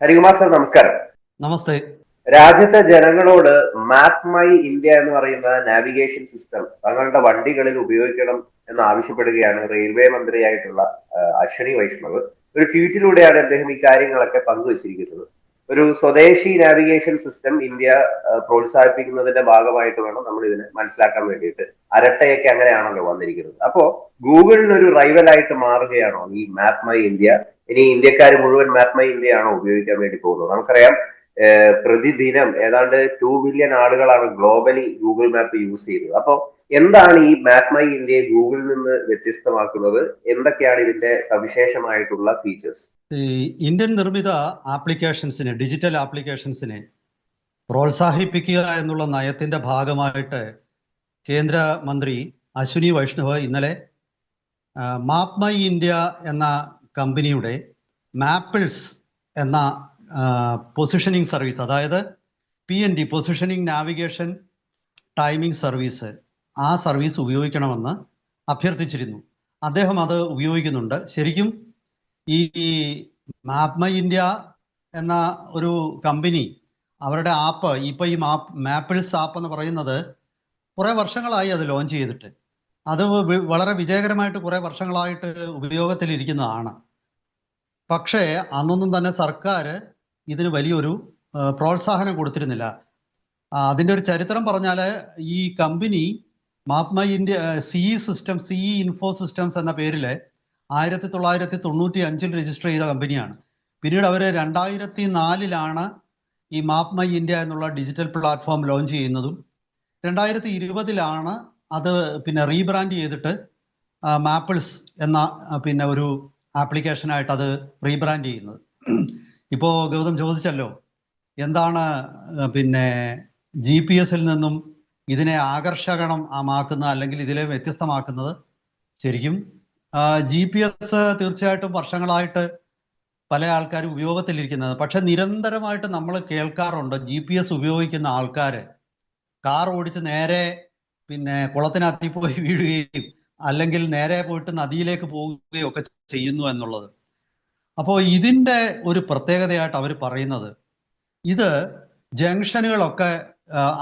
Harikumar sir നമസ്കാരം. നമസ്തേ. രാജ്യത്തെ ജനങ്ങളോട് മാപ്പ് മൈ ഇന്ത്യ എന്ന് പറയുന്ന നാവിഗേഷൻ സിസ്റ്റം തങ്ങളുടെ വണ്ടികളിൽ ഉപയോഗിക്കണം എന്ന് ആവശ്യപ്പെടുകയാണ് റെയിൽവേ മന്ത്രിയായിട്ടുള്ള അശ്വനി വൈഷ്ണവ്. ഒരു ട്വീറ്റിലൂടെയാണ് അദ്ദേഹം ഈ കാര്യങ്ങളൊക്കെ പങ്കുവച്ചിരിക്കുന്നത്. ഒരു സ്വദേശി നാവിഗേഷൻ സിസ്റ്റം ഇന്ത്യ പ്രോത്സാഹിപ്പിക്കുന്നതിന്റെ ഭാഗമായിട്ട് വേണം നമ്മൾ ഇതിനെ മനസ്സിലാക്കാൻ വേണ്ടിയിട്ട്. അരട്ടയൊക്കെ അങ്ങനെയാണല്ലോ വന്നിരിക്കുന്നത്. അപ്പോ ഗൂഗിളിന് ഒരു റൈവലായിട്ട് മാറുകയാണോ ഈ മാപ്പ് മൈ ഇന്ത്യ ഇനി ഇന്ത്യക്കാർ മുഴുവൻ മാപ്പ് മൈ ഇന്ത്യയാണോ ഉപയോഗിക്കാൻ വേണ്ടി പോകുന്നത്? നമുക്കറിയാം പ്രതിദിനം ഏതാണ്ട് ടു ബില്യൺ ആളുകളാണ് ഗ്ലോബലി ഗൂഗിൾ മാപ്പ് യൂസ് ചെയ്യുന്നത്. അപ്പോൾ എന്താണ് ഈ മാപ്പ് മൈ ഇന്ത്യയെ ഗൂഗിളിൽ നിന്ന് വ്യത്യസ്തമാക്കുന്നത്? എന്തൊക്കെയാണ് ഇതിന്റെ സവിശേഷമായിട്ടുള്ള ഫീച്ചേഴ്സ് ഇന്ത്യൻ നിർമ്മിത ആപ്ലിക്കേഷൻസിനെ ഡിജിറ്റൽ ആപ്ലിക്കേഷൻസിനെ പ്രോത്സാഹിപ്പിക്കുക എന്നുള്ള നയത്തിന്റെ ഭാഗമായിട്ട് കേന്ദ്ര മന്ത്രി അശ്വിനി വൈഷ്ണവ് ഇന്നലെ മാപ്പ് മൈ ഇന്ത്യ എന്ന കമ്പനിയുടെ മാപ്പിൾസ് എന്ന പൊസിഷനിങ് സർവീസ് അതായത് P N D positioning navigation timing service ആ സർവീസ് ഉപയോഗിക്കണമെന്ന് അഭ്യർത്ഥിച്ചിരുന്നു. അദ്ദേഹം അത് ഉപയോഗിക്കുന്നുണ്ട്. ശരിക്കും ഈ മാപ്പ് മൈ ഇന്ത്യ എന്ന ഒരു കമ്പനി അവരുടെ ആപ്പ് ഇപ്പൊ ഈ മാപ്പ് മാപ്പിൾസ് ആപ്പ് എന്ന് പറയുന്നത് കുറെ വർഷങ്ങളായി അത് ലോഞ്ച് ചെയ്തിട്ട്. അത് വളരെ വിജയകരമായിട്ട് കുറെ വർഷങ്ങളായിട്ട് ഉപയോഗത്തിലിരിക്കുന്നതാണ്. പക്ഷേ അന്നൊന്നും തന്നെ സർക്കാർ ഇതിന് വലിയൊരു പ്രോത്സാഹനം കൊടുത്തിരുന്നില്ല. അതിന്റെ ഒരു ചരിത്രം പറഞ്ഞാൽ ഈ company Map My India C system C info systems എന്ന പേരിൽ ആയിരത്തി തൊള്ളായിരത്തി തൊണ്ണൂറ്റി അഞ്ചിൽ രജിസ്റ്റർ ചെയ്ത കമ്പനിയാണ്. പിന്നീട് അവർ രണ്ടായിരത്തി നാലിലാണ് ഈ മാപ് മൈ ഇന്ത്യ എന്നുള്ള ഡിജിറ്റൽ പ്ലാറ്റ്ഫോം ലോഞ്ച് ചെയ്യുന്നതും. രണ്ടായിരത്തി ഇരുപതിലാണ് അത് പിന്നെ റീബ്രാൻഡ് ചെയ്തിട്ട് മാപ്പിൾസ് എന്ന പിന്നെ ഒരു ആപ്ലിക്കേഷനായിട്ട് അത് റീബ്രാൻഡ് ചെയ്യുന്നത്. ഇപ്പോൾ ഗൗതം ചോദിച്ചല്ലോ എന്താണ് പിന്നെ ജി പി എസിൽ നിന്നും ഇതിനെ ആകർഷകമാക്കുന്ന അല്ലെങ്കിൽ ഇതിലെ വ്യത്യസ്തമാക്കുന്നത്? ശരിക്കും ജി പി എസ് തീർച്ചയായിട്ടും വർഷങ്ങളായിട്ട് പല ആൾക്കാരും ഉപയോഗത്തിലിരിക്കുന്നത്. പക്ഷെ നിരന്തരമായിട്ട് നമ്മൾ കേൾക്കാറുണ്ട് ജി പി എസ് ഉപയോഗിക്കുന്ന ആൾക്കാർ കാർ ഓടിച്ച് നേരെ പിന്നെ കുളത്തിനകത്തിൽ പോയി വീഴുകയും അല്ലെങ്കിൽ നേരെ പോയിട്ട് നദിയിലേക്ക് പോവുകയും ഒക്കെ ചെയ്യുന്നു എന്നുള്ളത്. അപ്പോൾ ഇതിന്റെ ഒരു പ്രത്യേകതയായിട്ട് അവർ പറയുന്നത് ഇത് ജംഗ്ഷനുകളൊക്കെ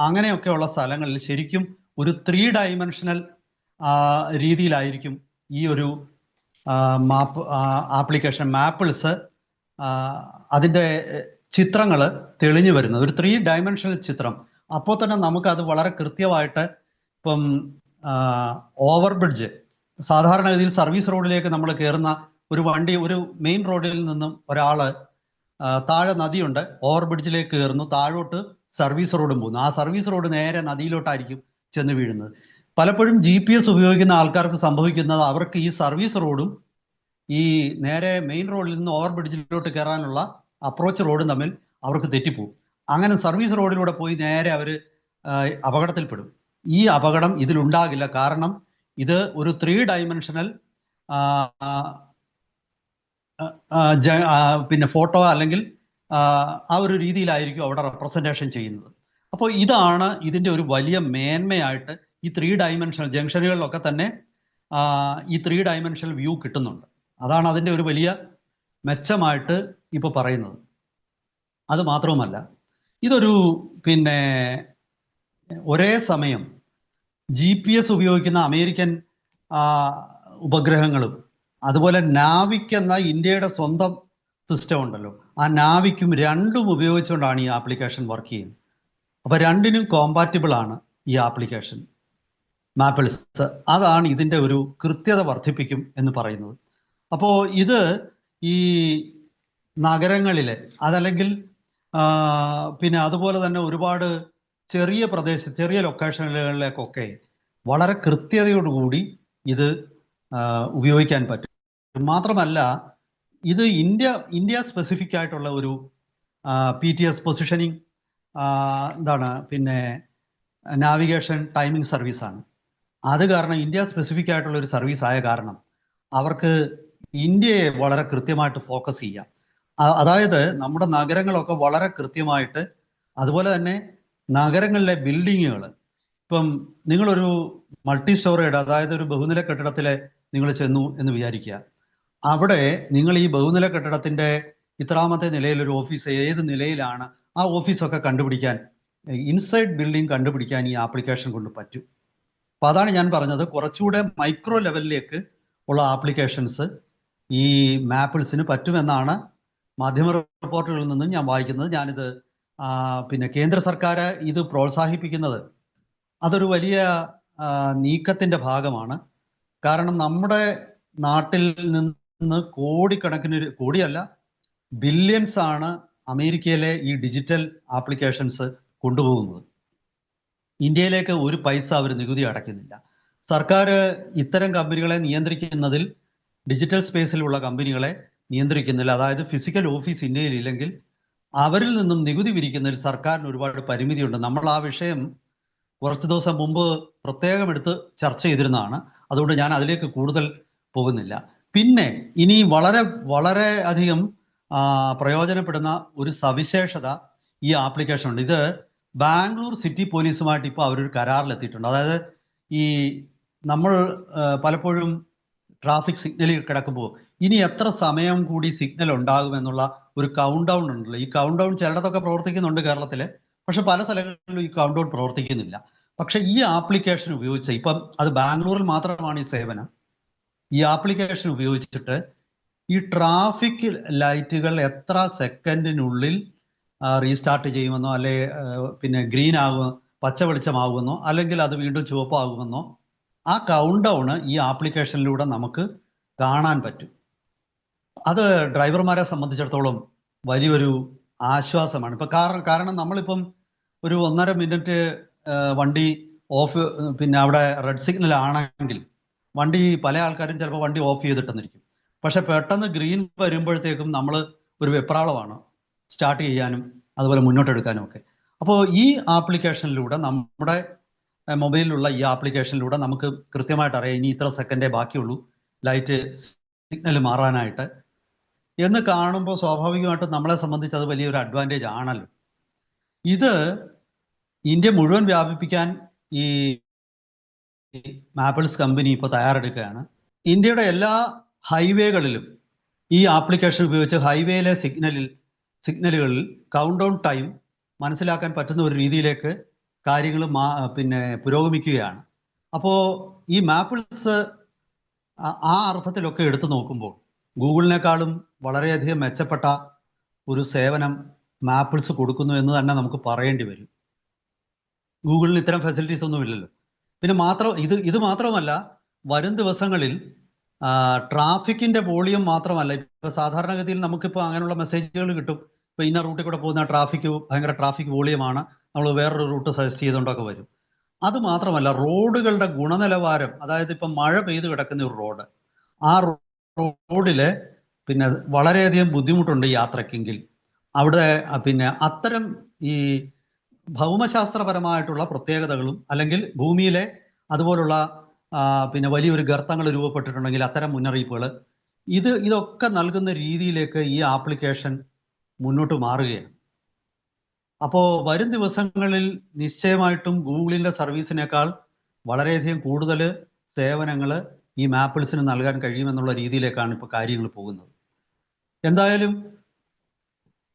അങ്ങനെയൊക്കെയുള്ള സ്ഥലങ്ങളിൽ ശരിക്കും ഒരു ത്രീ ഡയമെൻഷനൽ രീതിയിലായിരിക്കും ഈ ഒരു മാപ്പ് ആപ്ലിക്കേഷൻ മാപ്പിൾസ് അതിന്റെ ചിത്രങ്ങൾ തെളിഞ്ഞു വരുന്നത്. ഒരു ത്രീ ഡയമെൻഷനൽ ചിത്രം. അപ്പോൾ തന്നെ നമുക്ക് അത് വളരെ കൃത്യമായിട്ട് ഇപ്പം ഓവർ ബ്രിഡ്ജ് സാധാരണഗതിയിൽ സർവീസ് റോഡിലേക്ക് നമ്മൾ കയറുന്ന ഒരു വണ്ടി ഒരു മെയിൻ റോഡിൽ നിന്നും ഒരാൾ താഴെ നദിയുണ്ട്. ഓവർ ബ്രിഡ്ജിലേക്ക് കയറുന്നു താഴോട്ട് സർവീസ് റോഡും പോകുന്നു. ആ സർവീസ് റോഡ് നേരെ നദിയിലോട്ടായിരിക്കും ചെന്ന് വീഴുന്നത്. പലപ്പോഴും ജി പി എസ് ഉപയോഗിക്കുന്ന ആൾക്കാർക്ക് സംഭവിക്കുന്നത് അവർക്ക് ഈ സർവീസ് റോഡും ഈ നേരെ മെയിൻ റോഡിൽ നിന്ന് ഓവർ ബ്രിഡ്ജിലോട്ട് കയറാനുള്ള അപ്രോച്ച് റോഡും തമ്മിൽ അവർക്ക് തെറ്റിപ്പോകും. അങ്ങനെ സർവീസ് റോഡിലൂടെ പോയി നേരെ അവർ അപകടത്തിൽപ്പെടും. ഈ അപകടം ഇതിലുണ്ടാകില്ല. കാരണം ഇത് ഒരു ത്രീ ഡയമെൻഷനൽ പിന്നെ ഫോട്ടോ അല്ലെങ്കിൽ ആ, ഒരു രീതിയിലായിരിക്കും അവിടെ റെപ്രസെന്റേഷൻ ചെയ്യുന്നത്. അപ്പോൾ ഇതാണ് ഇതിന്റെ ഒരു വലിയ മേന്മയായിട്ട് ഈ ത്രീ ഡയമെൻഷനൽ ജംഗ്ഷനുകളിലൊക്കെ തന്നെ ഈ ത്രീ ഡയമെൻഷനൽ വ്യൂ കിട്ടുന്നുണ്ട്. അതാണ് അതിന്റെ ഒരു വലിയ മെച്ചമായിട്ട് ഇപ്പോൾ പറയുന്നത്. അത് മാത്രവുമല്ല ഇതൊരു പിന്നെ ഒരേ സമയം ജി പി എസ് ഉപയോഗിക്കുന്ന അമേരിക്കൻ ഉപഗ്രഹങ്ങളും അതുപോലെ നാവിക് എന്ന ഇന്ത്യയുടെ സ്വന്തം സിസ്റ്റം ഉണ്ടല്ലോ. ആ നാവിക്കും രണ്ടും ഉപയോഗിച്ചുകൊണ്ടാണ് ഈ ആപ്ലിക്കേഷൻ വർക്ക് ചെയ്യുന്നത്. അപ്പോൾ രണ്ടിനും കോമ്പാറ്റിബിൾ ആണ് ഈ ആപ്ലിക്കേഷൻ മാപ്പിൾസ് അതാണ് ഇതിന്റെ ഒരു കൃത്യത വർദ്ധിപ്പിക്കും എന്ന് പറയുന്നത്. അപ്പോൾ ഇത് ഈ നഗരങ്ങളിലെ അതല്ലെങ്കിൽ പിന്നെ അതുപോലെ തന്നെ ഒരുപാട് ചെറിയ പ്രദേശ ചെറിയ ലൊക്കേഷനുകളിലേക്കൊക്കെ വളരെ കൃത്യതയോടുകൂടി ഇത് ഉപയോഗിക്കാൻ പറ്റും. മാത്രമല്ല ഇത് ഇന്ത്യ ഇന്ത്യ സ്പെസിഫിക് ആയിട്ടുള്ള ഒരു പി ടി എസ് പൊസിഷനിങ് എന്താണ് പിന്നെ നാവിഗേഷൻ ടൈമിംഗ് സർവീസാണ് അത് കാരണം ഇന്ത്യ സ്പെസിഫിക് ആയിട്ടുള്ള ഒരു സർവീസ് ആയ കാരണം അവർക്ക് ഇന്ത്യയെ വളരെ കൃത്യമായിട്ട് ഫോക്കസ് ചെയ്യാം. അതായത് നമ്മുടെ നഗരങ്ങളൊക്കെ വളരെ കൃത്യമായിട്ട് അതുപോലെ തന്നെ നഗരങ്ങളിലെ ബിൽഡിങ്ങുകൾ ഇപ്പം നിങ്ങളൊരു മൾട്ടി സ്റ്റോറേഡ് അതായത് ഒരു ബഹുനില കെട്ടിടത്തിലെ നിങ്ങൾ ചെന്നു എന്ന് വിചാരിക്കുക. അവിടെ നിങ്ങൾ ഈ ബഹുനില കെട്ടിടത്തിന്റെ ഇത്രാമത്തെ നിലയിൽ ഒരു ഓഫീസ് ഏത് നിലയിലാണ് ആ ഓഫീസൊക്കെ കണ്ടുപിടിക്കാൻ ഇൻസൈഡ് ബിൽഡിംഗ് കണ്ടുപിടിക്കാൻ ഈ ആപ്ലിക്കേഷൻ കൊണ്ട് പറ്റും. അപ്പൊ അതാണ് ഞാൻ പറഞ്ഞത്. കുറച്ചുകൂടെ മൈക്രോ ലെവലിലേക്ക് ഉള്ള ആപ്ലിക്കേഷൻസ് ഈ മാപ്പിൾസിന് പറ്റുമെന്നാണ് മാധ്യമ റിപ്പോർട്ടുകളിൽ നിന്നും ഞാൻ വായിക്കുന്നത്. ഞാനിത് പിന്നെ കേന്ദ്ര സർക്കാർ ഇത് പ്രോത്സാഹിപ്പിക്കുന്നത് അതൊരു വലിയ നീക്കത്തിന്റെ ഭാഗമാണ്. കാരണം നമ്മുടെ നാട്ടിൽ നിന്ന് കോടിക്കണക്കിന് കോടിയല്ല ബില്യൺസ് ആണ് അമേരിക്കയിലെ ഈ ഡിജിറ്റൽ ആപ്ലിക്കേഷൻസ് കൊണ്ടുപോകുന്നത്. ഇന്ത്യയിലേക്ക് ഒരു പൈസ അവർ നികുതി അടയ്ക്കുന്നില്ല. സർക്കാർ ഇത്തരം കമ്പനികളെ നിയന്ത്രിക്കുന്നതിൽ ഡിജിറ്റൽ സ്പേസിലുള്ള കമ്പനികളെ നിയന്ത്രിക്കുന്നില്ല. അതായത് ഫിസിക്കൽ ഓഫീസ് ഇന്ത്യയിൽ ഇല്ലെങ്കിൽ അവരിൽ നിന്നും നികുതി പിരിക്കുന്ന ഒരു സർക്കാരിന് ഒരുപാട് പരിമിതിയുണ്ട്. നമ്മൾ ആ വിഷയം കുറച്ച് ദിവസം മുമ്പ് പ്രത്യേകം എടുത്ത് ചർച്ച ചെയ്തിരുന്നതാണ്. അതുകൊണ്ട് ഞാൻ അതിലേക്ക് കൂടുതൽ പോകുന്നില്ല. പിന്നെ ഇനി വളരെ വളരെ അധികം പ്രയോജനപ്പെടുന്ന ഒരു സവിശേഷത ഈ ആപ്ലിക്കേഷൻ ഉണ്ട്. ഇത് ബാംഗ്ലൂർ സിറ്റി പോലീസുമായിട്ട് ഇപ്പോൾ അവരൊരു കരാറിലെത്തിയിട്ടുണ്ട്. അതായത് ഈ നമ്മൾ പലപ്പോഴും ട്രാഫിക് സിഗ്നലിൽ കിടക്കുമ്പോൾ. ഇനി എത്ര സമയം കൂടി സിഗ്നൽ ഉണ്ടാകുമെന്നുള്ള ഒരു കൗണ്ട് ഡൗൺ ഉണ്ടല്ലോ. ഈ കൗണ്ട് ഡൗൺ ചിലയിടത്തൊക്കെ പ്രവർത്തിക്കുന്നുണ്ട് കേരളത്തിൽ പക്ഷെ പല സ്ഥലങ്ങളിലും ഈ കൗണ്ട് ഡൗൺ പ്രവർത്തിക്കുന്നില്ല. പക്ഷെ ഈ ആപ്ലിക്കേഷൻ ഉപയോഗിച്ച് ഇപ്പം അത് ബാംഗ്ലൂരിൽ മാത്രമാണ് ഈ സേവനം. ഈ ആപ്ലിക്കേഷൻ ഉപയോഗിച്ചിട്ട് ഈ ട്രാഫിക് ലൈറ്റുകൾ എത്ര സെക്കൻഡിനുള്ളിൽ റീസ്റ്റാർട്ട് ചെയ്യുമെന്നോ അല്ലെ പിന്നെ ഗ്രീൻ ആകുമോ പച്ച വെളിച്ചമാകുമെന്നോ അല്ലെങ്കിൽ അത് വീണ്ടും ചുവപ്പാകുമെന്നോ ആ കൗണ്ട് ഡൗൺ ഈ ആപ്ലിക്കേഷനിലൂടെ നമുക്ക് കാണാൻ പറ്റും. അത് ഡ്രൈവർമാരെ സംബന്ധിച്ചിടത്തോളം വലിയൊരു ആശ്വാസമാണ്. ഇപ്പൊ കാരണം കാരണം നമ്മളിപ്പം ഒരു ഒന്നര മിനിറ്റ് വണ്ടി ഓഫ് പിന്നെ അവിടെ റെഡ് സിഗ്നൽ ആണെങ്കിൽ വണ്ടി പല ആൾക്കാരും ചിലപ്പോൾ വണ്ടി ഓഫ് ചെയ്തിട്ടെന്നിരിക്കും. പക്ഷെ പെട്ടെന്ന് ഗ്രീൻ വരുമ്പോഴത്തേക്കും നമ്മൾ ഒരു വെപ്രാളമാണ് സ്റ്റാർട്ട് ചെയ്യാനും അതുപോലെ മുന്നോട്ടെടുക്കാനും ഒക്കെ. അപ്പോൾ ഈ ആപ്ലിക്കേഷനിലൂടെ നമ്മുടെ മൊബൈലിലുള്ള ഈ ആപ്ലിക്കേഷനിലൂടെ നമുക്ക് കൃത്യമായിട്ട് അറിയാം ഇനി ഇത്ര സെക്കൻഡേ ബാക്കിയുള്ളൂ ലൈറ്റ് സിഗ്നൽ മാറാനായിട്ട്. എന്ന് കാണുമ്പോൾ സ്വാഭാവികമായിട്ടും നമ്മളെ സംബന്ധിച്ച് അത് വലിയൊരു അഡ്വാന്റേജ് ആണല്ലോ. ഇത് ഇന്ത്യ മുഴുവൻ വ്യാപിപ്പിക്കാൻ ഈ മാപ്പിൾസ് കമ്പനി ഇപ്പോൾ തയ്യാറെടുക്കുകയാണ്. ഇന്ത്യയുടെ എല്ലാ ഹൈവേകളിലും ഈ ആപ്ലിക്കേഷൻ ഉപയോഗിച്ച് ഹൈവേയിലെ സിഗ്നലിൽ സിഗ്നലുകളിൽ കൗണ്ട് ഡൗൺ ടൈം മനസ്സിലാക്കാൻ പറ്റുന്ന ഒരു രീതിയിലേക്ക് കാര്യങ്ങൾ പിന്നെ പുരോഗമിക്കുകയാണ്. അപ്പോൾ ഈ മാപ്പിൾസ് ആ അർത്ഥത്തിലൊക്കെ എടുത്തു നോക്കുമ്പോൾ ഗൂഗിളിനേക്കാളും വളരെയധികം മെച്ചപ്പെട്ട ഒരു സേവനം മാപ്പിൾസ് കൊടുക്കുന്നു എന്ന് തന്നെ നമുക്ക് പറയേണ്ടി വരും. ഗൂഗിളിന് ഇത്തരം ഫെസിലിറ്റീസ് ഒന്നും ഇല്ലല്ലോ. പിന്നെ മാത്രം ഇത് ഇത് മാത്രമല്ല വരും ദിവസങ്ങളിൽ ട്രാഫിക്കിന്റെ വോളിയം മാത്രമല്ല ഇപ്പൊ സാധാരണഗതിയിൽ നമുക്കിപ്പോൾ അങ്ങനെയുള്ള മെസ്സേജുകൾ കിട്ടും. ഇപ്പൊ ഇന്ന റൂട്ടിൽ കൂടെ പോകുന്ന ട്രാഫിക് ഭയങ്കര ട്രാഫിക് വോളിയമാണ്. നമ്മൾ വേറൊരു റൂട്ട് സജസ്റ്റ് ചെയ്തുകൊണ്ടൊക്കെ വരും. അതുമാത്രമല്ല റോഡുകളുടെ ഗുണനിലവാരം അതായത് ഇപ്പം മഴ പെയ്ത് കിടക്കുന്ന ഒരു റോഡ് ആ റോഡിലെ പിന്നെ വളരെയധികം ബുദ്ധിമുട്ടുണ്ട് യാത്രയ്ക്കെങ്കിൽ. അവിടെ പിന്നെ അത്തരം ഈ ഭൗമശാസ്ത്രപരമായിട്ടുള്ള പ്രത്യേകതകളും അല്ലെങ്കിൽ ഭൂമിയിലെ അതുപോലുള്ള പിന്നെ വലിയൊരു ഗർത്തങ്ങൾ രൂപപ്പെട്ടിട്ടുണ്ടെങ്കിൽ അത്തരം മുന്നറിയിപ്പുകൾ ഇത് ഇതൊക്കെ നൽകുന്ന രീതിയിലേക്ക് ഈ ആപ്ലിക്കേഷൻ മുന്നോട്ട് മാറുകയാണ്. അപ്പോൾ വരും ദിവസങ്ങളിൽ നിശ്ചയമായിട്ടും ഗൂഗിളിന്റെ സർവീസിനേക്കാൾ വളരെയധികം കൂടുതൽ സേവനങ്ങൾ ഈ മാപ്പിൾസിന് നൽകാൻ കഴിയുമെന്നുള്ള രീതിയിലേക്കാണ് ഇപ്പോൾ കാര്യങ്ങൾ പോകുന്നത്. എന്തായാലും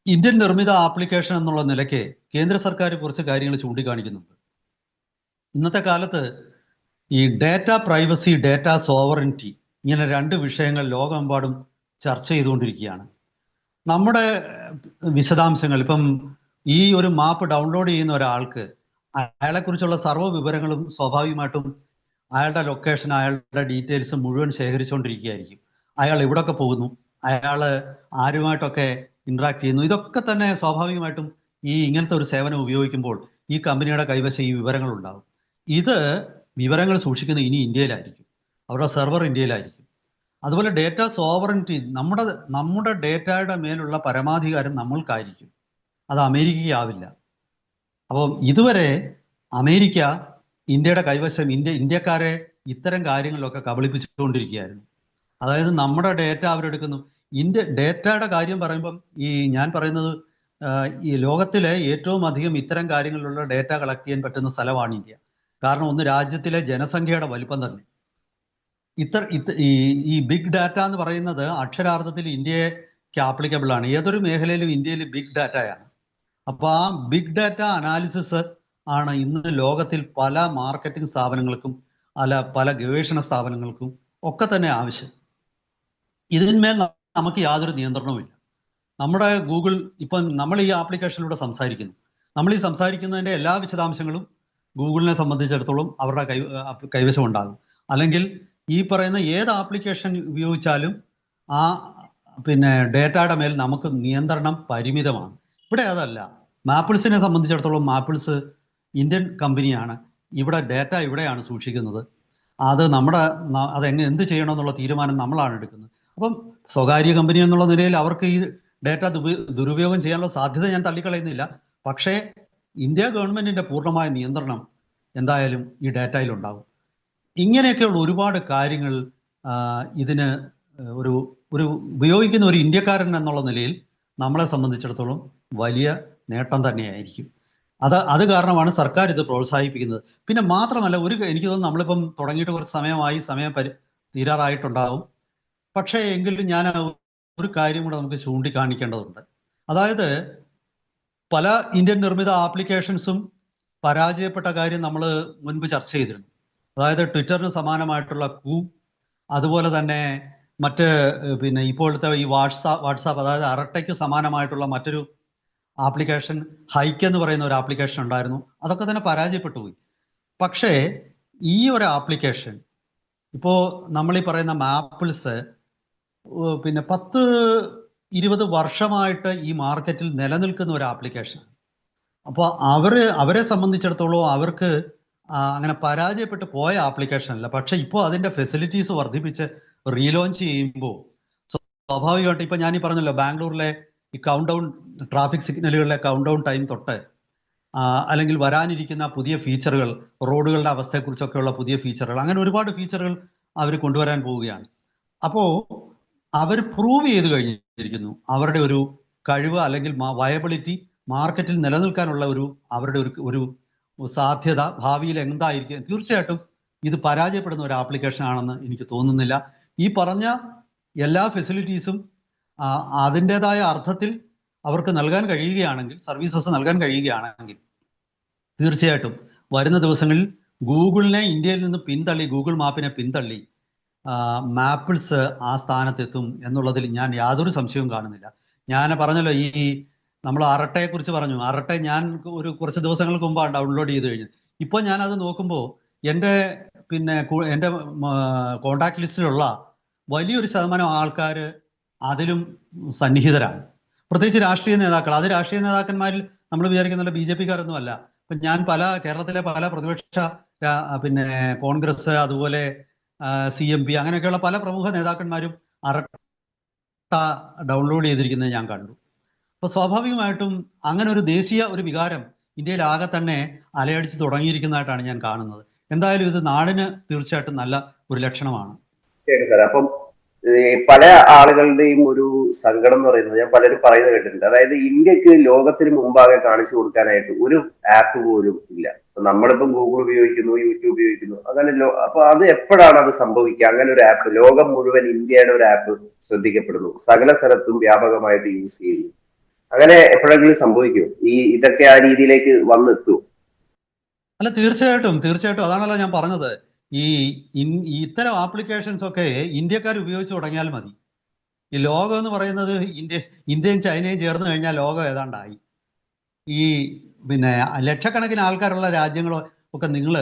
ഇന്ത്യൻ നിർമ്മിത ആപ്ലിക്കേഷൻ എന്നുള്ള നിലയ്ക്ക് കേന്ദ്ര സർക്കാർ കുറച്ച് കാര്യങ്ങൾ ചൂണ്ടിക്കാണിക്കുന്നുണ്ട്. ഇന്നത്തെ കാലത്ത് ഈ ഡേറ്റ പ്രൈവസി ഡേറ്റ സോവറിറ്റി ഇങ്ങനെ രണ്ട് വിഷയങ്ങൾ ലോകമെമ്പാടും ചർച്ച ചെയ്തുകൊണ്ടിരിക്കുകയാണ്. നമ്മുടെ വിശദാംശങ്ങൾ ഇപ്പം ഈ ഒരു മാപ്പ് ഡൗൺലോഡ് ചെയ്യുന്ന ഒരാൾക്ക് അയാളെക്കുറിച്ചുള്ള സർവ വിവരങ്ങളും സ്വാഭാവികമായിട്ടും അയാളുടെ ലൊക്കേഷൻ അയാളുടെ ഡീറ്റെയിൽസ് മുഴുവൻ ശേഖരിച്ചുകൊണ്ടിരിക്കുകയായിരിക്കും. അയാൾ എവിടൊക്കെ പോകുന്നു അയാൾ ആരുമായിട്ടൊക്കെ ഇന്ററാക്ട് ചെയ്യുന്നു ഇതൊക്കെ തന്നെ സ്വാഭാവികമായിട്ടും ഈ ഇങ്ങനത്തെ ഒരു സേവനം ഉപയോഗിക്കുമ്പോൾ ഈ കമ്പനിയുടെ കൈവശം ഈ വിവരങ്ങൾ ഉണ്ടാകും. ഇത് വിവരങ്ങൾ സൂക്ഷിക്കുന്ന ഇനി ഇന്ത്യയിലായിരിക്കും. അവരുടെ സെർവർ ഇന്ത്യയിലായിരിക്കും. അതുപോലെ ഡേറ്റ സോവറിറ്റി നമ്മുടെ നമ്മുടെ ഡേറ്റയുടെ മേലുള്ള പരമാധികാരം നമ്മൾക്കായിരിക്കും. അത് അമേരിക്കയ്ക്കാവില്ല അപ്പം ഇതുവരെ അമേരിക്ക ഇന്ത്യയുടെ കൈവശം ഇന്ത്യ ഇന്ത്യക്കാരെ ഇത്തരം കാര്യങ്ങളിലൊക്കെ കബളിപ്പിച്ചുകൊണ്ടിരിക്കുകയായിരുന്നു. അതായത് നമ്മുടെ ഡേറ്റ അവരെടുക്കുന്നു. ഇന്ത്യ ഡേറ്റയുടെ കാര്യം പറയുമ്പം ഈ ഞാൻ പറയുന്നത് ഈ ലോകത്തിലെ ഏറ്റവും അധികം ഇത്തരം കാര്യങ്ങളിലുള്ള ഡേറ്റ കളക്ട് ചെയ്യാൻ പറ്റുന്ന സ്ഥലമാണ് ഇന്ത്യ. കാരണം ഒന്ന് രാജ്യത്തിലെ ജനസംഖ്യയുടെ വലിപ്പം തന്നെ. ഇത്ര ഈ ഈ ബിഗ് ഡാറ്റ എന്ന് പറയുന്നത് അക്ഷരാർത്ഥത്തിൽ ഇന്ത്യയെ ആപ്ലിക്കബിൾ ആണ് ഏതൊരു മേഖലയിലും ഇന്ത്യയിൽ ബിഗ് ഡാറ്റയാണ്. അപ്പോൾ ആ ബിഗ് ഡാറ്റ അനാലിസിസ് ആണ് ഇന്ന് ലോകത്തിൽ പല മാർക്കറ്റിംഗ് സ്ഥാപനങ്ങൾക്കും അല്ല പല ഗവേഷണ സ്ഥാപനങ്ങൾക്കും ഒക്കെ തന്നെ ആവശ്യം. ഇതിന്മേൽ നമുക്ക് യാതൊരു നിയന്ത്രണവുമില്ല നമ്മുടെ ഗൂഗിൾ ഇപ്പം നമ്മൾ ഈ ആപ്ലിക്കേഷനിലൂടെ സംസാരിക്കുന്നു. നമ്മൾ ഈ സംസാരിക്കുന്നതിന്റെ എല്ലാ വിശദാംശങ്ങളും ഗൂഗിളിനെ സംബന്ധിച്ചിടത്തോളം അവരുടെ കൈ കൈവശം ഉണ്ടാകും. അല്ലെങ്കിൽ ഈ പറയുന്ന ഏത് ആപ്ലിക്കേഷൻ ഉപയോഗിച്ചാലും ആ പിന്നെ ഡേറ്റയുടെ മേൽ നമുക്ക് നിയന്ത്രണം പരിമിതമാണ്. ഇവിടെ അതല്ല. മാപ്പിൾസിനെ സംബന്ധിച്ചിടത്തോളം മാപ്പിൾസ് ഇന്ത്യൻ കമ്പനിയാണ്. ഇവിടെ ഡാറ്റ ഇവിടെയാണ് സൂക്ഷിക്കുന്നത്. അത് നമ്മുടെ അതെങ്ങനെ എന്ത് ചെയ്യണമെന്നുള്ള തീരുമാനം നമ്മളാണ് എടുക്കുന്നത്. അപ്പം സ്വകാര്യ കമ്പനി എന്നുള്ള നിലയിൽ അവർക്ക് ഈ ഡാറ്റ ദുരുപയോഗം ചെയ്യാനുള്ള സാധ്യത ഞാൻ തള്ളിക്കളയുന്നില്ല. പക്ഷേ ഇന്ത്യ ഗവൺമെന്റിന്റെ പൂർണമായ നിയന്ത്രണം എന്തായാലും ഈ ഡേറ്റയിൽ ഉണ്ടാകും ഇങ്ങനെയൊക്കെയുള്ള ഒരുപാട് കാര്യങ്ങൾ ഇതിന് ഒരു ഒരു ഉപയോഗിക്കുന്ന ഒരു ഇന്ത്യക്കാരൻ എന്നുള്ള നിലയിൽ നമ്മളെ സംബന്ധിച്ചിടത്തോളം വലിയ നേട്ടം തന്നെയായിരിക്കും. അത് അത് കാരണമാണ് സർക്കാർ ഇത് പ്രോത്സാഹിപ്പിക്കുന്നത്. പിന്നെ മാത്രമല്ല ഒരു എനിക്ക് തോന്നുന്നു നമ്മളിപ്പം തുടങ്ങിയിട്ട് കുറച്ച് സമയമായി സമയം പരി തീരാറായിട്ടുണ്ടാവും. പക്ഷേ എങ്കിലും ഞാൻ ഒരു കാര്യം കൂടെ നമുക്ക് ചൂണ്ടിക്കാണിക്കേണ്ടതുണ്ട്. അതായത് പല ഇന്ത്യൻ നിർമ്മിത ആപ്ലിക്കേഷൻസും പരാജയപ്പെട്ട കാര്യം നമ്മൾ മുൻപ് ചർച്ച ചെയ്തിരുന്നു. അതായത് ട്വിറ്ററിന് സമാനമായിട്ടുള്ള കൂ അതുപോലെ തന്നെ മറ്റ് പിന്നെ ഇപ്പോഴത്തെ ഈ വാട്സാപ്പ് വാട്സാപ്പ് അതായത് അരട്ടയ്ക്ക് സമാനമായിട്ടുള്ള മറ്റൊരു ആപ്ലിക്കേഷൻ ഹൈക്ക് എന്ന് പറയുന്ന ഒരു ആപ്ലിക്കേഷൻ ഉണ്ടായിരുന്നു. അതൊക്കെ തന്നെ പരാജയപ്പെട്ടു പോയി പക്ഷേ ഈ ഒരു ആപ്ലിക്കേഷൻ ഇപ്പോൾ നമ്മൾ ഈ പറയുന്ന മാപ്പിൾസ് പിന്നെ പത്ത് ഇരുപത് വർഷമായിട്ട് ഈ മാർക്കറ്റിൽ നിലനിൽക്കുന്ന ഒരു ആപ്ലിക്കേഷൻ. അപ്പോൾ അവർ അവരെ സംബന്ധിച്ചിടത്തോളം അവർക്ക് അങ്ങനെ പരാജയപ്പെട്ട് പോയ ആപ്ലിക്കേഷൻ അല്ല. പക്ഷെ ഇപ്പോൾ അതിന്റെ ഫെസിലിറ്റീസ് വർദ്ധിപ്പിച്ച് റീലോഞ്ച് ചെയ്യുമ്പോൾ സ്വാഭാവികമായിട്ട് ഇപ്പൊ ഞാൻ ഈ പറഞ്ഞല്ലോ ബാംഗ്ലൂരിലെ ഈ കൗണ്ട് ഡൗൺ ട്രാഫിക് സിഗ്നലുകളിലെ കൗണ്ട് ഡൗൺ ടൈം തൊട്ട് അല്ലെങ്കിൽ വരാനിരിക്കുന്ന പുതിയ ഫീച്ചറുകൾ റോഡുകളുടെ അവസ്ഥയെക്കുറിച്ചൊക്കെയുള്ള പുതിയ ഫീച്ചറുകൾ അങ്ങനെ ഒരുപാട് ഫീച്ചറുകൾ അവർ കൊണ്ടുവരാൻ പോവുകയാണ്. അപ്പോൾ അവർ പ്രൂവ് ചെയ്ത് കഴിഞ്ഞിരിക്കുന്നു. അവരുടെ ഒരു കഴിവ് അല്ലെങ്കിൽ വയബിലിറ്റി മാർക്കറ്റിൽ നിലനിൽക്കാനുള്ള ഒരു അവരുടെ ഒരു ഒരു സാധ്യത ഭാവിയിൽ എന്തായിരിക്കും തീർച്ചയായിട്ടും ഇത് പരാജയപ്പെടുന്ന ഒരു ആപ്ലിക്കേഷൻ ആണെന്ന് എനിക്ക് തോന്നുന്നില്ല. ഈ പറഞ്ഞ എല്ലാ ഫെസിലിറ്റീസും അതിന്റെതായ അർത്ഥത്തിൽ അവർക്ക് നൽകാൻ കഴിയുകയാണെങ്കിൽ സർവീസസ് നൽകാൻ കഴിയുകയാണെങ്കിൽ തീർച്ചയായിട്ടും വരുന്ന ദിവസങ്ങളിൽ ഗൂഗിളിനെ ഇന്ത്യയിൽ നിന്ന് പിന്തള്ളി ഗൂഗിൾ മാപ്പിനെ പിന്തള്ളി മാപ്പിൾസ് ആ സ്ഥാനത്തെത്തും എന്നുള്ളതിൽ ഞാൻ യാതൊരു സംശയവും കാണുന്നില്ല. ഞാൻ പറഞ്ഞല്ലോ ഈ നമ്മൾ അറട്ടയെ കുറിച്ച് പറഞ്ഞു. അറട്ടെ ഞാൻ ഒരു കുറച്ച് ദിവസങ്ങൾക്ക് മുമ്പാണ് ഡൗൺലോഡ് ചെയ്ത് കഴിഞ്ഞത്. ഇപ്പോൾ ഞാൻ അത് നോക്കുമ്പോൾ എന്റെ പിന്നെ എന്റെ കോണ്ടാക്ട് ലിസ്റ്റിലുള്ള വലിയൊരു ശതമാനം ആൾക്കാർ അതിലും സന്നിഹിതരാണ്. പ്രത്യേകിച്ച് രാഷ്ട്രീയ നേതാക്കൾ. അത് രാഷ്ട്രീയ നേതാക്കന്മാരിൽ നമ്മൾ വിചാരിക്കുന്നില്ല ബി ജെ പിക്കാരൊന്നും അല്ല ഇപ്പം ഞാൻ പല കേരളത്തിലെ പല പ്രതിപക്ഷ പിന്നെ കോൺഗ്രസ് അതുപോലെ സി എം പി അങ്ങനെയൊക്കെയുള്ള പല പ്രമുഖ നേതാക്കന്മാരും അറട്ട ഡൗൺലോഡ് ചെയ്തിരിക്കുന്നത് ഞാൻ കണ്ടു. അപ്പോൾ സ്വാഭാവികമായിട്ടും അങ്ങനെ ഒരു ദേശീയ ഒരു വികാരം ഇന്ത്യയിൽ ആകെ തന്നെ അലയടിച്ച് തുടങ്ങിയിരിക്കുന്നതായിട്ടാണ് ഞാൻ കാണുന്നത്. എന്തായാലും ഇത് നാടിന് തീർച്ചയായിട്ടും നല്ല ഒരു ലക്ഷണമാണ്. ശരി സാർ അപ്പം പല ആളുകളുടെയും ഒരു സങ്കടം എന്ന് പറയുന്നത് ഞാൻ പലരും പറയുന്നത് കേട്ടിട്ടുണ്ട്. അതായത് ഇന്ത്യയ്ക്ക് ലോകത്തിന് മുമ്പാകെ കാണിച്ചു കൊടുക്കാനായിട്ട് ഒരു ആപ്പ് പോലും ഇല്ല. നമ്മളിപ്പം ഗൂഗിൾ ഉപയോഗിക്കുന്നു യൂട്യൂബ് ഉപയോഗിക്കുന്നു. അങ്ങനെ അപ്പൊ അത് എപ്പോഴാണ് അത് സംഭവിക്കുക? അങ്ങനെ ഒരു ആപ്പ് ലോകം മുഴുവൻ ഇന്ത്യയുടെ ഒരു ആപ്പ് ശ്രദ്ധിക്കപ്പെടുന്നു. സകല സ്ഥലത്തും വ്യാപകമായിട്ട് യൂസ് ചെയ്യുന്നു. അങ്ങനെ എപ്പോഴെങ്കിലും സംഭവിക്കും ഈ ഇതൊക്കെ ആ രീതിയിലേക്ക് വന്നെത്തുമോ അല്ല തീർച്ചയായിട്ടും തീർച്ചയായിട്ടും. അതാണല്ലോ ഞാൻ പറഞ്ഞത്. ഈ ഇത്തരം ആപ്ലിക്കേഷൻസ് ഒക്കെ ഇന്ത്യക്കാർ ഉപയോഗിച്ച് തുടങ്ങിയാൽ മതി. ഈ ലോകം എന്ന് പറയുന്നത് ഇന്ത്യ ഇന്ത്യയും ചൈനയും ചേർന്ന് കഴിഞ്ഞാൽ ലോകം ഏതാണ്ടായി. ഈ പിന്നെ ലക്ഷക്കണക്കിന് ആൾക്കാരുള്ള രാജ്യങ്ങളോ ഒക്കെ നിങ്ങൾ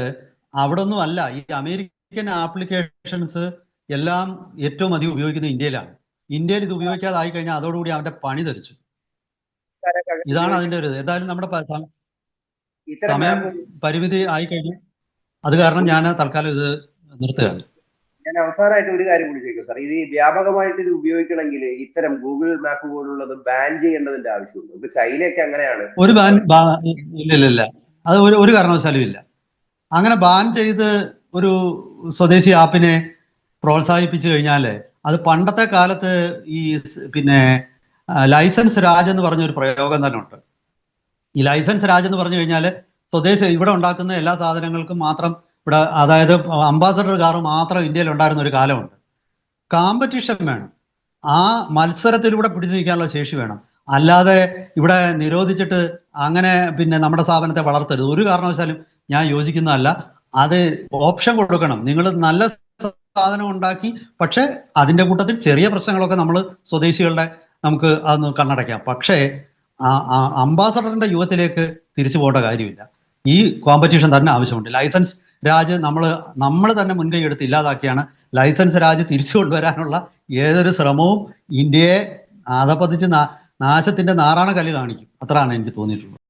അവിടെ ഒന്നും അല്ല. ഈ അമേരിക്കൻ ആപ്ലിക്കേഷൻസ് എല്ലാം ഏറ്റവും അധികം ഉപയോഗിക്കുന്നത് ഇന്ത്യയിലാണ്. ഇന്ത്യയിൽ ഇത് ഉപയോഗിക്കാതായി കഴിഞ്ഞാൽ അതോടുകൂടി അവന്റെ പണി തെറിച്ചു. ഇതാണ് അതിന്റെ ഒരു. ഏതായാലും നമ്മുടെ സമയം പരിമിതി ആയി കഴിഞ്ഞു. അത് കാരണം ഞാൻ തൽക്കാലം ഇത് നിർത്തുകയാണ്. ഞാൻ അവസാനമായിട്ട് ഒരു കാര്യം കൂടി ചോദിക്കാം സാർ ഇത് വ്യാപകമായിട്ട് ഇത് ഉപയോഗിക്കണമെങ്കിൽ ഇത്തരം ഗൂഗിൾ മാപ്പ് പോലുള്ളത് ബാൻ ചെയ്യേണ്ടതിന്റെ ആവശ്യമുണ്ട്? ഇപ്പൊ ചൈനയൊക്കെ അങ്ങനെയാണ്. ഒരു ബാൻ ഇല്ല ഇല്ല അത് ഒരു ഒരു കാരണവശാലും ഇല്ല. അങ്ങനെ ബാൻ ചെയ്ത് ഒരു സ്വദേശി ആപ്പിനെ പ്രോത്സാഹിപ്പിച്ചു കഴിഞ്ഞാൽ അത് പണ്ടത്തെ കാലത്ത് ഈ പിന്നെ ലൈസൻസ് രാജ് എന്ന് പറഞ്ഞ ഒരു പ്രയോഗം തന്നെ ഉണ്ട്. ഈ ലൈസൻസ് രാജ് എന്ന് പറഞ്ഞു കഴിഞ്ഞാൽ സ്വദേശി ഇവിടെ ഉണ്ടാക്കുന്ന എല്ലാ സാധനങ്ങൾക്കും മാത്രം ഇവിടെ അതായത് അംബാസഡർ കാർ മാത്രം ഇന്ത്യയിൽ ഉണ്ടായിരുന്ന ഒരു കാലമുണ്ട്. കോമ്പറ്റീഷൻ വേണം. ആ മത്സരത്തിലൂടെ പിടിച്ചു നിൽക്കാനുള്ള ശേഷി വേണം. അല്ലാതെ ഇവിടെ നിരോധിച്ചിട്ട് അങ്ങനെ പിന്നെ നമ്മുടെ സ്ഥാപനത്തെ വളർത്തരുത്. ഒരു കാരണവശാലും ഞാൻ യോജിക്കുന്നതല്ല. അത് ഓപ്ഷൻ കൊടുക്കണം. നിങ്ങൾ നല്ല സാധനം ഉണ്ടാക്കി പക്ഷെ അതിന്റെ കൂട്ടത്തിൽ ചെറിയ പ്രശ്നങ്ങളൊക്കെ നമ്മൾ സ്വദേശികളുടെ നമുക്ക് അതൊന്ന് കണ്ണടയ്ക്കാം. പക്ഷേ അംബാസഡറിന്റെ യുഗത്തിലേക്ക് തിരിച്ചു പോകേണ്ട കാര്യമില്ല. ഈ കോമ്പറ്റീഷൻ തന്നെ ആവശ്യമുണ്ട്. ലൈസൻസ് രാജ് നമ്മൾ നമ്മൾ തന്നെ മുൻകൈ എടുത്ത് ഇല്ലാതാക്കിയാണ് ലൈസൻസ് രാജ് തിരിച്ചു കൊണ്ടുവരാനുള്ള ഏതൊരു ശ്രമവും ഇന്ത്യയെ അധപ്പതിച്ച് നാശത്തിന്റെ നാറാണ കല്ല് കാണിക്കും. അത്രയാണ് എനിക്ക് തോന്നിയിട്ടുള്ളത്.